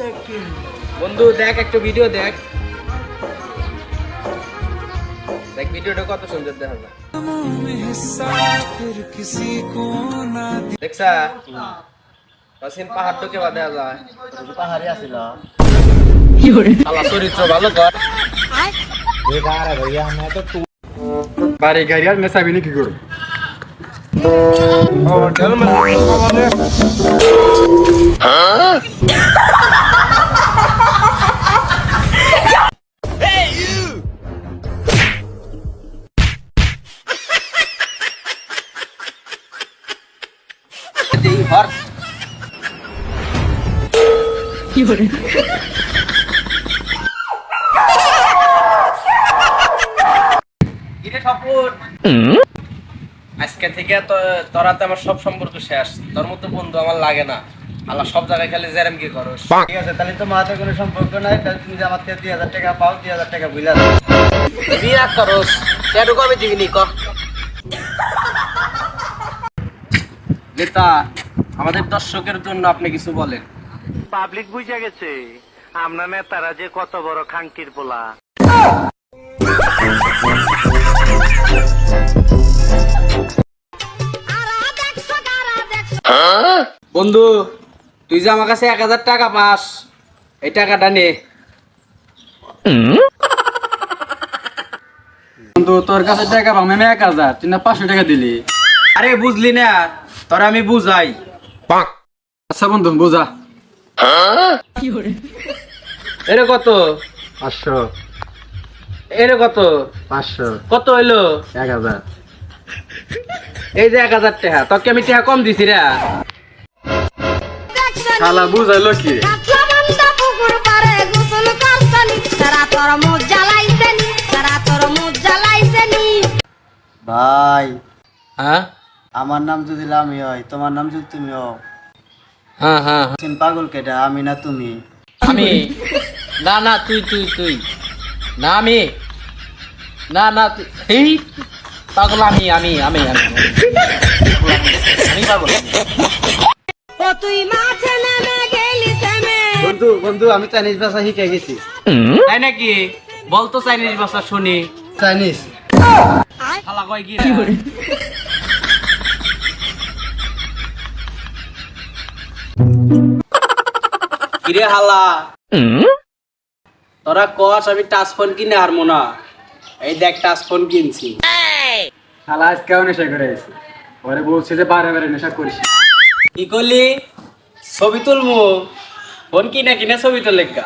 Second বন্ধু দেখ একটু ভিডিও দেখ। দেখ ভিডিওটা কত সুন্দর দেখা যায় দেখছা অসীম পাহাড় ঢুকে বা দেখা যায় পাহাড়ি আছিল আল্লাহ চরিত্র ভালো কর। বাড়ি গাড়ি আর মেসাবি নাকি করুন দেই হর। কিরে ঠাকুর আজকে থেকে তো তোরাতে আমার সব সম্পর্ক শেষ। তোর মতো বন্ধু আমার লাগে না। আল্লাহ সব জায়গায় খালি জেরেম কি করস। ঠিক আছে তাহলে তো মাথায় কোনো সম্পর্ক নাই তাহলে তুমি যে আমার থেকে দুই হাজার টাকা পাও দুই হাজার টাকা বুঝলা বিয়া করস। কেটু কবে দিবি নি ক? নেতা আমাদের দর্শকের জন্য আপনি কিছু বলেন। পাবলিক বুঝে গেছে আমরা নেতারা যে কত বড় খাঙ্কির পোলা। বন্ধু তুই যে আমার কাছে এক হাজার টাকা পাস এই টাকাটা নে। কিন্তু তোর কাছে টাকা পাম আমি এক হাজার তুই না পাঁচশো টাকা দিলি। আরে বুঝলি না তোর আমি বুঝাই। আচ্ছা বন্ধু বোঝা। এরে কত? পাঁচশো। এরে কত? পাঁচশো। কত হইল? এক হাজার। এই যে এক হাজার টাকা তোকে আমি টাকা কম দিছি রে। শালা বুঝাইলো কি? ভাই। হ্যাঁ? আমার নাম যদি আমি হয় তোমার নাম যদি তুমি হও। হ্যাঁ হ্যাঁ পাগল কেটা আমি না তুমি। আমি? না না তুই তুই তুই। না আমি? না না তুই। এই পাগল আমি আমি আমি আমি। আমি পাগল। ও তুই মাঠে নেমে গেলি থেমে বন্ধু বন্ধু আমি চাইনিজ ভাষা শিখে গেছি। তাই নাকি? বলতো চাইনিজ ভাষা শুনি। চাইনিজ। শালা কয় কি? কিরে হালা? তোরা কস আমি টাচ ফোন কিনে হারমো না। এই দেখ টাচ ফোন কিনছি। শালা আজকেও নেশা করে আছে ওরে বলছে যে বারে বারে নেশা করিস কি করলি? ছবি তুলমু? ফোন কিনে কিনে ছবি তো লেখা